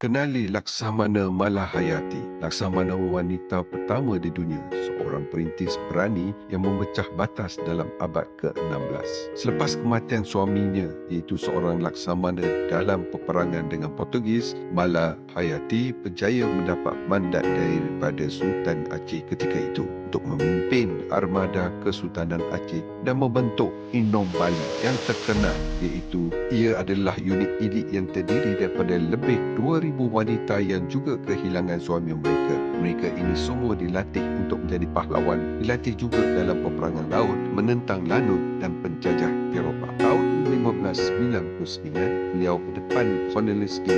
Kenali Laksamana Malahayati, Laksamana wanita pertama di dunia, seorang perintis berani yang memecah batas dalam abad ke-16. Selepas kematian suaminya, iaitu seorang Laksamana dalam peperangan dengan Portugis, Malahayati berjaya mendapat mandat daripada Sultan Aceh ketika itu untuk memimpin armada Kesultanan Aceh dan membentuk Inom Bali yang terkenal iaitu ia adalah unit elit yang terdiri daripada lebih 2,000 wanita yang juga kehilangan suami mereka. Mereka ini semua dilatih untuk menjadi pahlawan, dilatih juga dalam peperangan laut menentang lanut dan penjajah Eropah. Tahun 1599, beliau berdepan Cornelis G.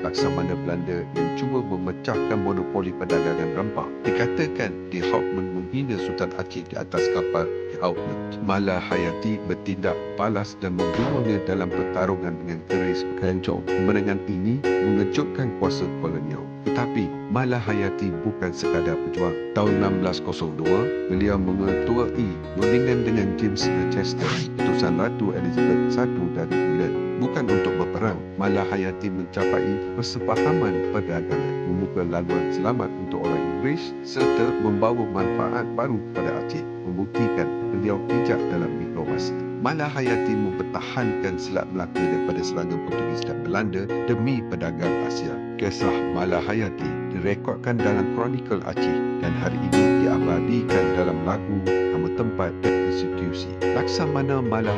Laksamana Belanda yang cuba memecahkan monopoli perdagangan rempah. Dikatakan di Hauptmann menghina Sultan Aceh di atas kapal di Hauptmann. Malah Hayati bertindak balas dan membunuhnya dalam pertarungan dengan keris kencong. Kemenangan ini mengejutkan kuasa kolonial. Tetapi Malah Hayati bukan sekadar pejuang. Tahun 1602, beliau mengetuai rundingan dengan James Chester, utusan Ratu Elizabeth I dari England. Bukan untuk berperang, malah Hayati mencapai persepahaman perdagangan, membuka laluan selamat untuk orang Inggeris serta membawa manfaat baru kepada Aceh, membuktikan beliau bijak dalam diplomasi. Malah Hayati mempertahankan Selat Melaka daripada serangan Portugis dan Belanda demi pedagang Asia. Kisah Malah Hayati direkodkan dalam Chronicle Aceh dan hari ini diabadikan dalam lagu, nama tempat dan institusi. Laksamana Malah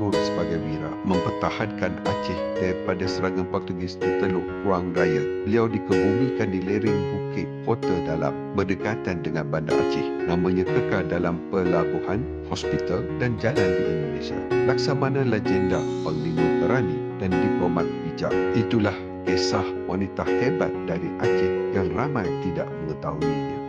Gugur sebagai wira mempertahankan Aceh daripada serangan Portugis di Teluk Ruang Raya. Beliau dikebumikan di lereng bukit Kota Dalam berdekatan dengan Bandar Aceh. Namanya kekal dalam pelabuhan, hospital dan jalan di Indonesia. Laksamana legenda, panglima berani dan diplomat bijak. Itulah kisah wanita hebat dari Aceh yang ramai tidak mengetahuinya.